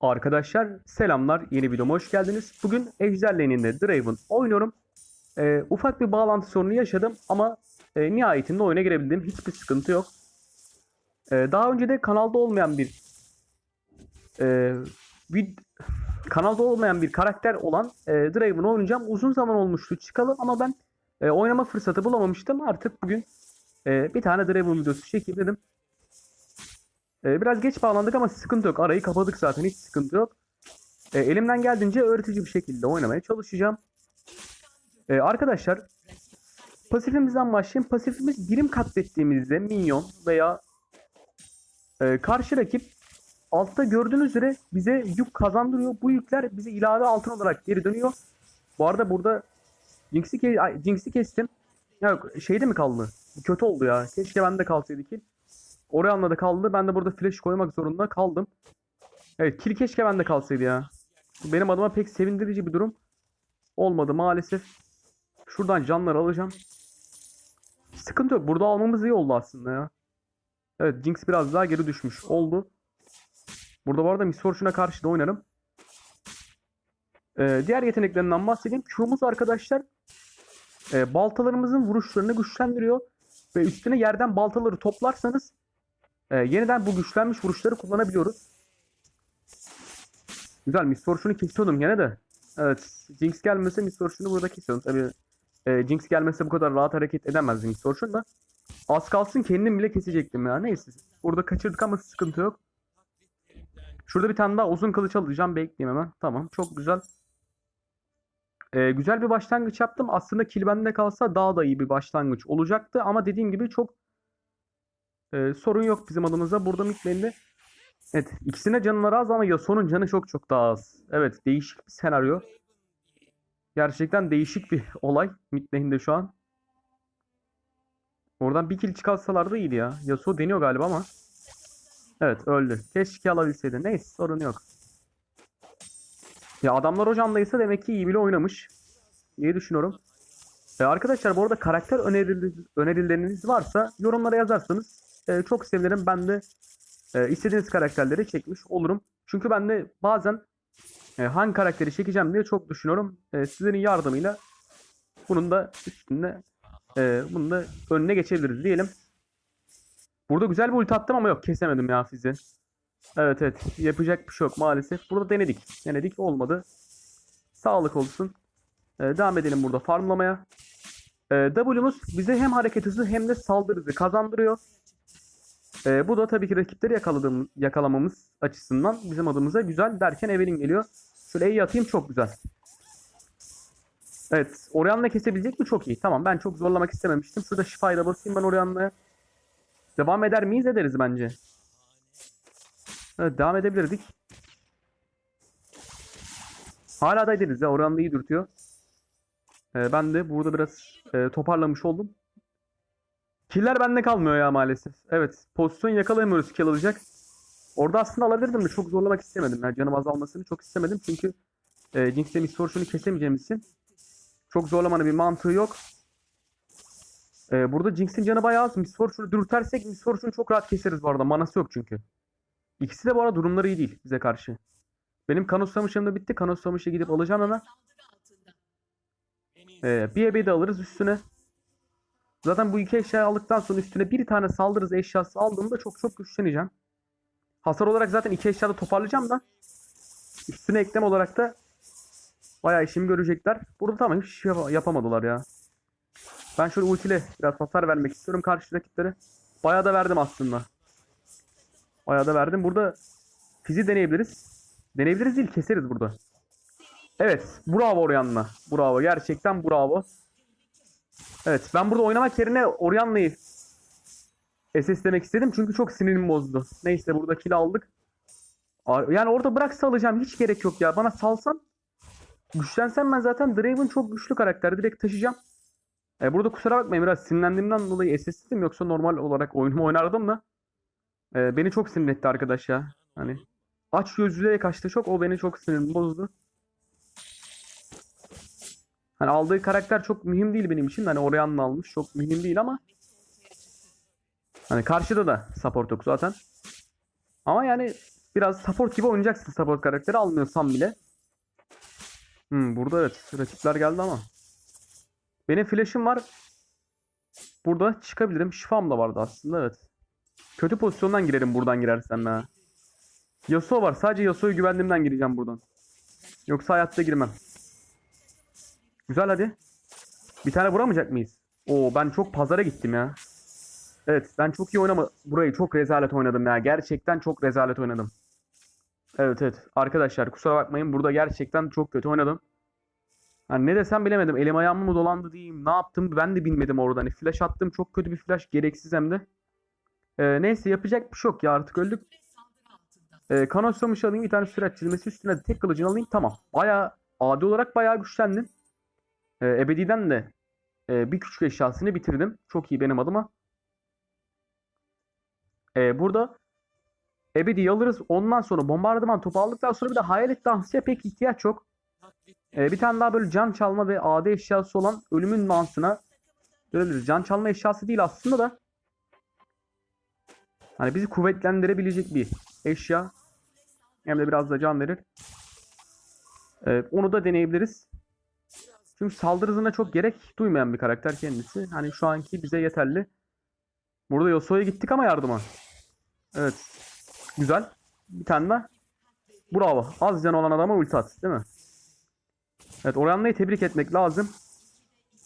Arkadaşlar selamlar yeni videoma hoş geldiniz. Bugün Ejder Lane'inde Draven oynuyorum. Ee, ufak bir bağlantı sorunu yaşadım ama e, nihayetinde oyuna girebildim. Hiçbir sıkıntı yok. Ee, daha önce de kanalda olmayan bir e, vid- kanalda olmayan bir karakter olan e, Draven oynayacağım. Uzun zaman olmuştu çıkalı ama ben e, oynama fırsatı bulamamıştım. Artık bugün e, bir tane Draven videosu çekeyim dedim. Ee, biraz geç bağlandık ama sıkıntı yok. Arayı kapadık zaten hiç sıkıntı yok. Ee, elimden geldiğince öğretici bir şekilde oynamaya çalışacağım. Ee, arkadaşlar pasifimizden başlayayım. Pasifimiz birim katlettiğimizde minyon veya e, karşı rakip altta gördüğünüz üzere bize yük kazandırıyor. Bu yükler bize ilave altın olarak geri dönüyor. Bu arada burada Jinx'i ke- ay, Jinx'i kestim. Ya yok, şeyde mi kaldı? Kötü oldu ya. Keşke bende kalsaydı ki. Oraya anladı kaldı. Ben de burada flash koymak zorunda kaldım. Evet kill keşke bende kalsaydı ya. Benim adıma pek sevindirici bir durum. Olmadı maalesef. Şuradan canları alacağım. Sıkıntı yok. Burada almamız iyi oldu aslında ya. Evet Jinx biraz daha geri düşmüş oldu. Burada bu arada Miss karşı da oynarım. Ee, diğer yeteneklerinden bahsedeyim. Q'muz arkadaşlar e, baltalarımızın vuruşlarını güçlendiriyor. Ve üstüne yerden baltaları toplarsanız e, yeniden bu güçlenmiş vuruşları kullanabiliyoruz. Güzel Miss Fortune'u kesiyordum gene de. Evet Jinx gelmese Miss Fortune'u burada kesiyordum. Tabii e, Jinx gelmese bu kadar rahat hareket edemez Miss Fortune da. Az kalsın kendim bile kesecektim ya. Neyse. Burada kaçırdık ama sıkıntı yok. Şurada bir tane daha uzun kılıç alacağım. Bekleyeyim hemen. Tamam. Çok güzel. Ee, güzel bir başlangıç yaptım. Aslında kill bende kalsa daha da iyi bir başlangıç olacaktı. Ama dediğim gibi çok e, sorun yok bizim adımıza. Burada mid lane'de Evet ikisine canları az ama Yasuo'nun canı çok çok daha az. Evet değişik bir senaryo. Gerçekten değişik bir olay mid lane'de şu an. Oradan bir kill çıkarsalardı iyiydi ya. Yasuo deniyor galiba ama. Evet öldü. Keşke alabilseydi. Neyse sorun yok. Ya adamlar o candaysa demek ki iyi bile oynamış diye düşünüyorum. E, arkadaşlar bu arada karakter önerileriniz varsa yorumlara yazarsanız e, çok sevinirim. Ben de e, istediğiniz karakterleri çekmiş olurum. Çünkü ben de bazen e, hangi karakteri çekeceğim diye çok düşünüyorum. E, sizlerin yardımıyla bunun da üstünde e, bunun da önüne geçebiliriz diyelim. Burada güzel bir ulti attım ama yok kesemedim ya sizi. Evet evet yapacak bir şey yok maalesef. Burada denedik. Denedik olmadı. Sağlık olsun. Ee, devam edelim burada farmlamaya. Ee, W'muz bize hem hareket hızı hem de saldırı hızı kazandırıyor. Ee, bu da tabii ki rakipleri yakaladığımız, yakalamamız açısından bizim adımıza güzel derken Evelyn geliyor. Şöyle E'yi atayım çok güzel. Evet Orianna kesebilecek mi? Çok iyi. Tamam ben çok zorlamak istememiştim. Şurada şifayla basayım ben Orianna'ya. Devam eder miyiz? Ederiz bence. Evet devam edebilirdik. Hala da ederiz ya. Oranda iyi dürtüyor. Ee, ben de burada biraz e, toparlamış oldum. Killer bende kalmıyor ya maalesef. Evet pozisyon yakalayamıyoruz kill alacak. Orada aslında alabilirdim de çok zorlamak istemedim. Yani canım azalmasını çok istemedim. Çünkü e, Jinx'te Miss Fortune'u kesemeyeceğimiz çok zorlamanın bir mantığı yok. E, burada Jinx'in canı bayağı az. Miss Fortune'u dürtersek Miss Fortune'u çok rahat keseriz bu arada. Manası yok çünkü. İkisi de bu arada durumları iyi değil bize karşı. Benim kanus samışım da bitti. Kanus samışı gidip alacağım hemen. Ee, bir ebeyi de alırız üstüne. Zaten bu iki eşyayı aldıktan sonra üstüne bir tane saldırız eşyası aldığımda çok çok güçleneceğim. Hasar olarak zaten iki eşyada toparlayacağım da. Üstüne eklem olarak da bayağı işimi görecekler. Burada tamam hiç şey yap- yapamadılar ya. Ben şöyle ultiyle biraz hasar vermek istiyorum karşı rakiplere. Bayağı da verdim aslında. Bayağı da verdim. Burada fizi deneyebiliriz. Deneyebiliriz değil keseriz burada. Evet. Bravo Orianna. Bravo. Gerçekten bravo. Evet. Ben burada oynamak yerine Orianna'yı SS demek istedim. Çünkü çok sinirimi bozdu. Neyse burada kill aldık. Yani orada bırak salacağım. Hiç gerek yok ya. Bana salsan güçlensem ben zaten Draven çok güçlü karakter. Direkt taşıyacağım. E, burada kusura bakmayın biraz sinirlendiğimden dolayı SS dedim. Yoksa normal olarak oyunumu oynardım da. Ee, beni çok sinir etti arkadaş ya. Hani aç gözlüğe kaçtı çok. O beni çok sinirimi bozdu. Hani aldığı karakter çok mühim değil benim için. Hani Orianna almış. Çok mühim değil ama hani karşıda da support yok zaten. Ama yani Biraz support gibi oynayacaksın support karakteri almıyorsan bile. Hmm, burada evet rakipler geldi ama. Benim flash'ım var. Burada çıkabilirim. Şifam da vardı aslında evet. Kötü pozisyondan girerim buradan girersem ya. Yasuo var. Sadece Yasuo'yu güvendiğimden gireceğim buradan. Yoksa hayatta girmem. Güzel hadi. Bir tane vuramayacak mıyız? Oo ben çok pazara gittim ya. Evet ben çok iyi oynama. Burayı çok rezalet oynadım ya. Gerçekten çok rezalet oynadım. Evet evet. Arkadaşlar kusura bakmayın. Burada gerçekten çok kötü oynadım. Hani ne desem bilemedim. Elim ayağım mı dolandı diyeyim. Ne yaptım ben de bilmedim orada. Hani flash attım. Çok kötü bir flash. Gereksiz hem de. Ee, neyse yapacak bir şey yok ya. Artık öldük. Ee, Kanoslamış alayım. Bir tane sürat çizmesi üstüne tek kılıcını alayım. Tamam. Baya adi olarak bayağı güçlendim. Ee, Ebedi'den de e, bir küçük eşyasını bitirdim. Çok iyi benim adıma. Ee, burada Ebedi'yi alırız. Ondan sonra bombardıman topu aldıktan sonra bir de hayalet dansıya pek ihtiyaç yok. Ee, bir tane daha böyle can çalma ve AD eşyası olan ölümün dansına dönebiliriz. Can çalma eşyası değil aslında da. Hani bizi kuvvetlendirebilecek bir eşya. Hem de biraz da can verir. Ee, onu da deneyebiliriz. Çünkü saldırı hızına çok gerek duymayan bir karakter kendisi. Hani şu anki bize yeterli. Burada Yasuo'ya gittik ama yardıma. Evet. Güzel. Bir tane daha. Bravo. Az can olan adama ulti at. Değil mi? Evet Oryanlı'yı tebrik etmek lazım.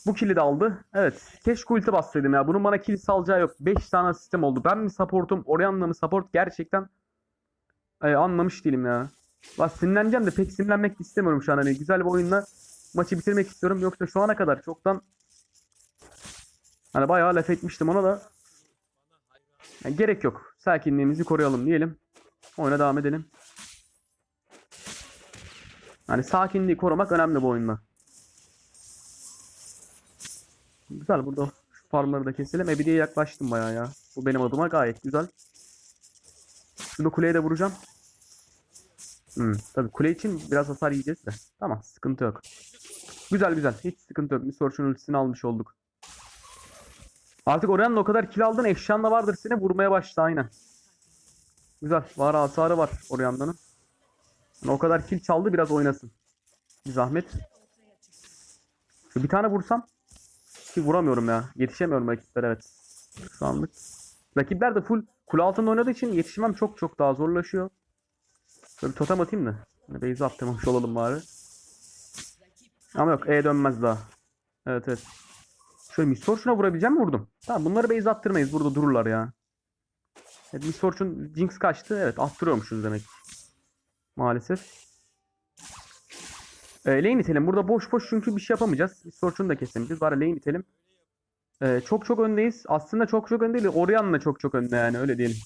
Bu kill'i de aldı. Evet. Keşke ulti bassaydım ya. Bunun bana kill salacağı yok. 5 tane sistem oldu. Ben mi supportum? Oryanlı mı support? Gerçekten e, anlamış değilim ya. Bak sinirleneceğim de pek sinirlenmek istemiyorum şu an. Hani güzel bir oyunla maçı bitirmek istiyorum. Yoksa şu ana kadar çoktan hani bayağı laf etmiştim ona da. Yani gerek yok. Sakinliğimizi koruyalım diyelim. Oyuna devam edelim. Hani sakinliği korumak önemli bu oyunda. Güzel burada şu farmları da keselim. Ebedi'ye yaklaştım bayağı ya. Bu benim adıma gayet güzel. Şunu kuleye de vuracağım. Hmm, tabii kule için biraz hasar yiyeceğiz de. Tamam sıkıntı yok. Güzel güzel. Hiç sıkıntı yok. Bir soruşun ultisini almış olduk. Artık Orion'la o kadar kill aldın. Eşyan da vardır seni vurmaya başladı aynen. Güzel. Var hasarı var Orion'danın. Yani o kadar kill çaldı biraz oynasın. Bir zahmet. Şu bir tane vursam. Ki vuramıyorum ya. Yetişemiyorum rakiplere evet. Şu anlık. Rakipler de full kule altında oynadığı için yetişmem çok çok daha zorlaşıyor. Şöyle bir totem atayım da. Hani base attırmamış olalım bari. Ama yok E dönmez daha. Evet evet. Şöyle Mistor şuna vurabileceğim mi vurdum. Tamam bunları base attırmayız. Burada dururlar ya. Evet Mistor'un Jinx kaçtı. Evet attırıyormuşuz demek. Maalesef. E, lane itelim. Burada boş boş çünkü bir şey yapamayacağız. Mistor'un da kesemeyeceğiz. Bari lane itelim. E, çok çok öndeyiz. Aslında çok çok önde değil. Orion'la çok çok önde yani öyle diyelim.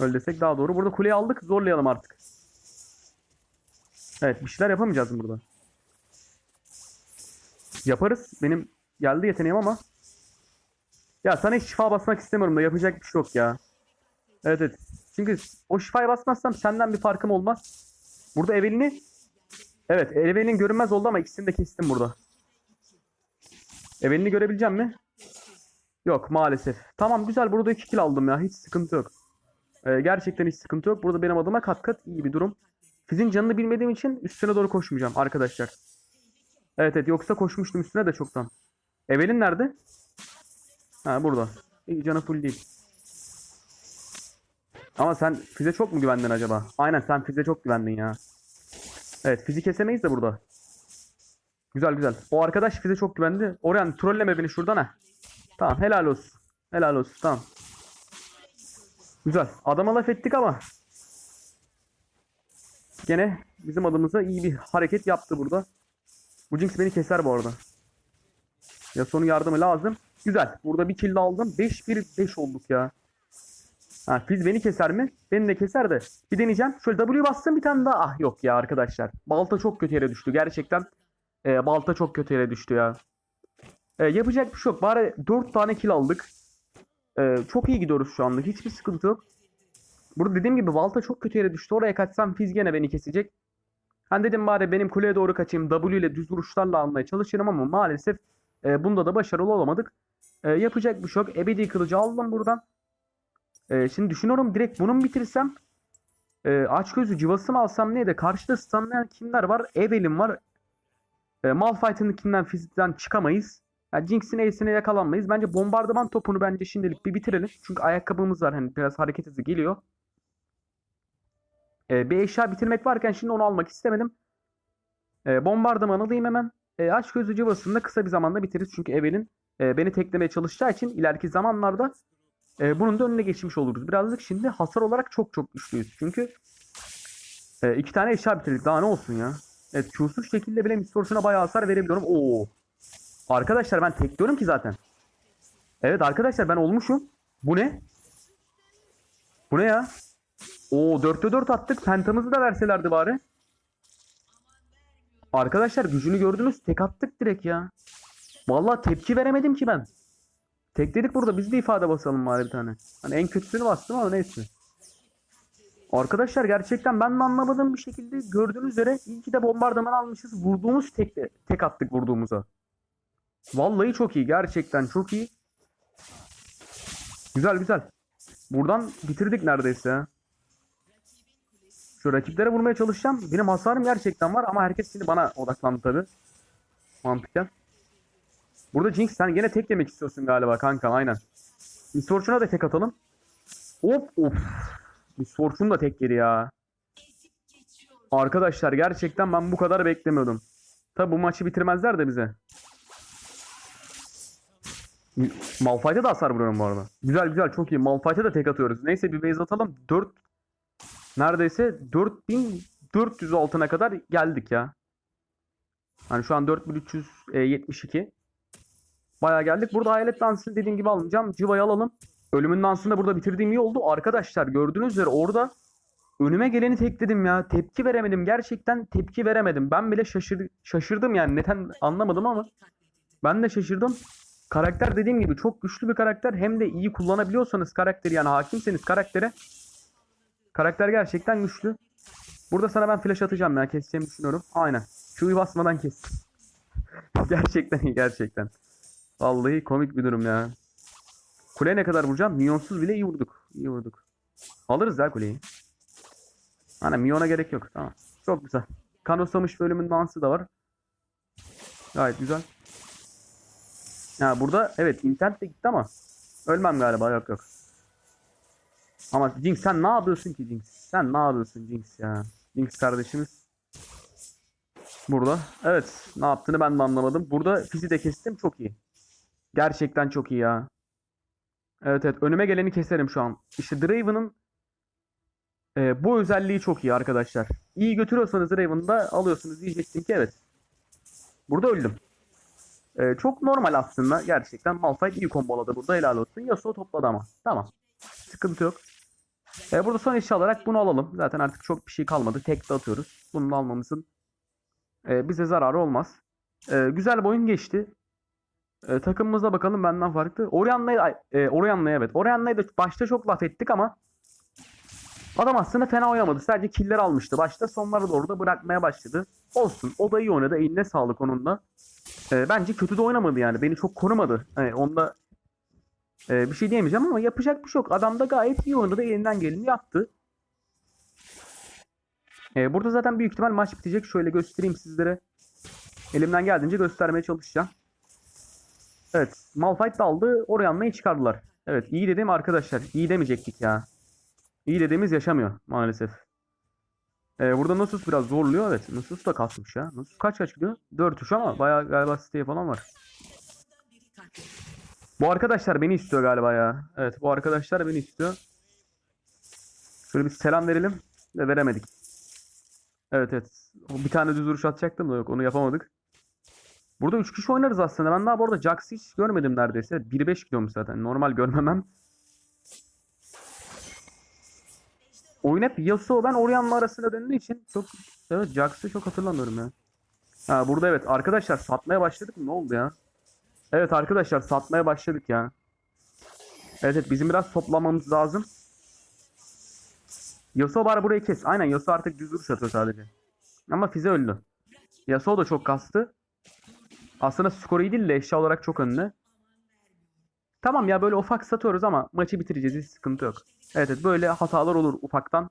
Öyle desek daha doğru. Burada kuleyi aldık. Zorlayalım artık. Evet bir şeyler yapamayacağız burada? Yaparız. Benim geldi yeteneğim ama. Ya sana hiç şifa basmak istemiyorum da yapacak bir şey yok ya. Evet evet. Çünkü o şifayı basmazsam senden bir farkım olmaz. Burada Evelyn'i Evet Evelyn görünmez oldu ama ikisini de kestim burada. Evelyn'i görebileceğim mi? Yok maalesef. Tamam güzel burada 2 kill aldım ya. Hiç sıkıntı yok. Ee, gerçekten hiç sıkıntı yok. Burada benim adıma kat kat iyi bir durum. Fizin canını bilmediğim için üstüne doğru koşmayacağım arkadaşlar. Evet evet yoksa koşmuştum üstüne de çoktan. Evelyn nerede? Ha burada. İyi canı full değil. Ama sen Fize çok mu güvendin acaba? Aynen sen Fize çok güvendin ya. Evet Fizi kesemeyiz de burada. Güzel güzel. O arkadaş Fize çok güvendi. Orhan trolleme beni şuradan ha. Tamam helal olsun. Helal olsun tamam. Güzel. Adama laf ettik ama. Gene bizim adımıza iyi bir hareket yaptı burada. Bu Jinx beni keser bu arada. Yasuo'nun yardımı lazım. Güzel. Burada bir kill aldım. 5-1-5 olduk ya. Ha, Fizz beni keser mi? Beni de keser de. Bir deneyeceğim. Şöyle W bastım bir tane daha. Ah yok ya arkadaşlar. Balta çok kötü yere düştü. Gerçekten e, balta çok kötü yere düştü ya. E, yapacak bir şey yok. Bari 4 tane kill aldık. E, çok iyi gidiyoruz şu anda. Hiçbir sıkıntı yok. Burada dediğim gibi balta çok kötü yere düştü. Oraya kaçsam Fizz gene beni kesecek. Ben dedim bari benim kuleye doğru kaçayım. W ile düz vuruşlarla almaya çalışırım ama maalesef e, bunda da başarılı olamadık. E, yapacak bir şey. Ebedi kılıcı aldım buradan. E, şimdi düşünüyorum direkt bunu mu bitirsem? E, açgözlü cıvası mı alsam neydi? Karşıda stunlayan kimler var? Evelyn var. E, Malphite'ınkinden fizikten çıkamayız. Yani Jinx'in Ace'ine yakalanmayız. Bence bombardıman topunu bence şimdilik bir bitirelim. Çünkü ayakkabımız var. Hani biraz hareket hızı geliyor. E, bir eşya bitirmek varken şimdi onu almak istemedim. E, bombardıman alayım hemen. E, aç gözü cıvasını da kısa bir zamanda bitiririz. Çünkü Evelyn e, beni teklemeye çalışacağı için ileriki zamanlarda e, bunun da önüne geçmiş oluruz. Birazcık şimdi hasar olarak çok çok güçlüyüz. Çünkü e, iki tane eşya bitirdik. Daha ne olsun ya. Evet Q'suz şekilde bile Misfortune'a bayağı hasar verebiliyorum. Oo. Arkadaşlar ben tekliyorum ki zaten. Evet arkadaşlar ben olmuşum. Bu ne? Bu ne ya? Oo 4'te 4 attık. Pentamızı da verselerdi bari. Arkadaşlar gücünü gördünüz. Tek attık direkt ya. Vallahi tepki veremedim ki ben. Tek dedik burada biz de ifade basalım bari bir tane. Hani en kötüsünü bastım ama neyse. Arkadaşlar gerçekten ben de anlamadığım bir şekilde gördüğünüz üzere iyi de bombardıman almışız. Vurduğumuz tek, tek attık vurduğumuza. Vallahi çok iyi. Gerçekten çok iyi. Güzel güzel. Buradan bitirdik neredeyse. Şu rakiplere vurmaya çalışacağım. Benim hasarım gerçekten var ama herkes şimdi bana odaklandı tabi. Mantıken. Burada Jinx sen gene tek yemek istiyorsun galiba kankam aynen. Miss Fortune'a da tek atalım. Hop of. Miss Fortune da tek yedi ya. Arkadaşlar gerçekten ben bu kadar beklemiyordum. Tabi bu maçı bitirmezler de bize. Malphite'e de hasar vuruyorum bu arada. Güzel güzel çok iyi. Malphite'e de tek atıyoruz. Neyse bir base atalım. 4 neredeyse 4400 altına kadar geldik ya. Hani şu an 4372. Bayağı geldik. Burada hayalet dansını dediğim gibi almayacağım. Civa'yı alalım. Ölümün dansını da burada bitirdiğim iyi oldu. Arkadaşlar gördüğünüz üzere orada önüme geleni tekledim ya. Tepki veremedim. Gerçekten tepki veremedim. Ben bile şaşır şaşırdım yani. Neden anlamadım ama. Ben de şaşırdım. Karakter dediğim gibi çok güçlü bir karakter. Hem de iyi kullanabiliyorsanız karakteri yani hakimseniz karaktere. Karakter gerçekten güçlü. Burada sana ben flash atacağım ya. Keseceğimi düşünüyorum. Aynen. Q'yu basmadan kes. gerçekten iyi gerçekten. Vallahi komik bir durum ya. Kuleye ne kadar vuracağım? Minyonsuz bile iyi vurduk. İyi vurduk. Alırız ya kuleyi. Hani minyona gerek yok. Tamam. Çok güzel. Kanosamış bölümün dansı da var. Gayet güzel. Ya burada evet internet de gitti ama ölmem galiba yok yok. Ama Jinx sen ne yapıyorsun ki Jinx? Sen ne yapıyorsun Jinx ya? Jinx kardeşimiz. Burada. Evet ne yaptığını ben de anlamadım. Burada fizi de kestim çok iyi. Gerçekten çok iyi ya. Evet evet önüme geleni keserim şu an. İşte Draven'ın e, bu özelliği çok iyi arkadaşlar. İyi götürüyorsanız Draven'ı da alıyorsunuz diyecektim ki evet. Burada öldüm. E, çok normal aslında. Gerçekten Malphite iyi komboladı burada helal olsun. Yasuo topladı ama. Tamam. Sıkıntı yok. E, burada son eşya olarak bunu alalım. Zaten artık çok bir şey kalmadı. Tek de atıyoruz. Bunu almamızın e, bize zararı olmaz. E, güzel bir oyun geçti. E, takımımıza bakalım benden farklı. Orianna'ya e, evet. Orianna'ya da başta çok laf ettik ama adam aslında fena oynamadı. Sadece killer almıştı başta. Sonlara doğru da bırakmaya başladı. Olsun. O da iyi oynadı. Eline sağlık onun da. E, bence kötü de oynamadı yani. Beni çok korumadı. Yani onda e, bir şey diyemeyeceğim ama yapacak bir şey yok. Adam da gayet iyi oynadı. Elinden geleni yaptı. E, burada zaten büyük ihtimal maç bitecek. Şöyle göstereyim sizlere. Elimden geldiğince göstermeye çalışacağım. Evet. Malphite de aldı. Orianna'yı çıkardılar. Evet. iyi dedim arkadaşlar. İyi demeyecektik ya. İyi dediğimiz yaşamıyor maalesef. Ee, burada Nasus biraz zorluyor. Evet. Nasus da kasmış ya. Nasus kaç kaç gidiyor? 4 3 ama bayağı galiba siteye falan var. Bu arkadaşlar beni istiyor galiba ya. Evet bu arkadaşlar beni istiyor. Şöyle bir selam verelim. Ve veremedik. Evet evet. Bir tane düz vuruş atacaktım da yok onu yapamadık. Burada 3 kişi oynarız aslında. Ben daha bu arada Jax'ı hiç görmedim neredeyse. 1-5 gidiyormuş zaten. Normal görmemem. Oyun hep Yasuo ben Orianna arasında döndüğü için çok evet Jax'ı çok hatırlamıyorum ya. Ha burada evet arkadaşlar satmaya başladık mı? Ne oldu ya? Evet arkadaşlar satmaya başladık ya. Evet evet bizim biraz toplamamız lazım. Yasuo bari burayı kes. Aynen Yasuo artık düz vuruş atıyor sadece. Ama Fize öldü. Yasuo da çok kastı. Aslında skoru iyi değil de eşya olarak çok önde. Tamam ya böyle ufak satıyoruz ama maçı bitireceğiz. Hiç sıkıntı yok. Evet evet böyle hatalar olur ufaktan.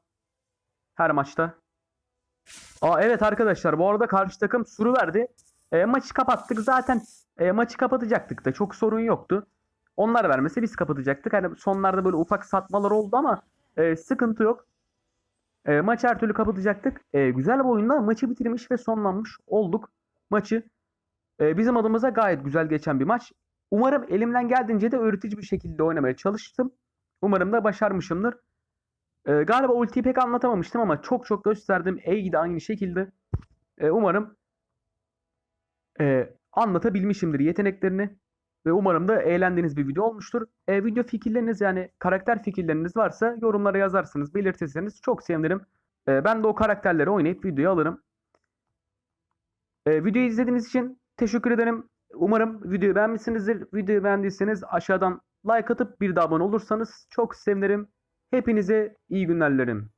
her maçta. Aa evet arkadaşlar bu arada karşı takım suru verdi. E, maçı kapattık zaten e, maçı kapatacaktık da çok sorun yoktu. Onlar vermese biz kapatacaktık. Hani sonlarda böyle ufak satmalar oldu ama e, sıkıntı yok. E, maçı her türlü kapatacaktık. E, güzel bir oyunla maçı bitirmiş ve sonlanmış olduk. Maçı e, bizim adımıza gayet güzel geçen bir maç. Umarım elimden geldiğince de öğretici bir şekilde oynamaya çalıştım. Umarım da başarmışımdır. E, galiba ultiyi pek anlatamamıştım ama çok çok gösterdim. E'yi de aynı şekilde. E, umarım e, anlatabilmişimdir yeteneklerini. Ve umarım da eğlendiğiniz bir video olmuştur. E, video fikirleriniz yani karakter fikirleriniz varsa yorumlara yazarsınız, belirtirseniz çok sevinirim. E, ben de o karakterleri oynayıp videoyu alırım. E, videoyu izlediğiniz için teşekkür ederim. Umarım videoyu beğenmişsinizdir. Videoyu beğendiyseniz aşağıdan like atıp bir de abone olursanız çok sevinirim. Hepinize iyi günler dilerim.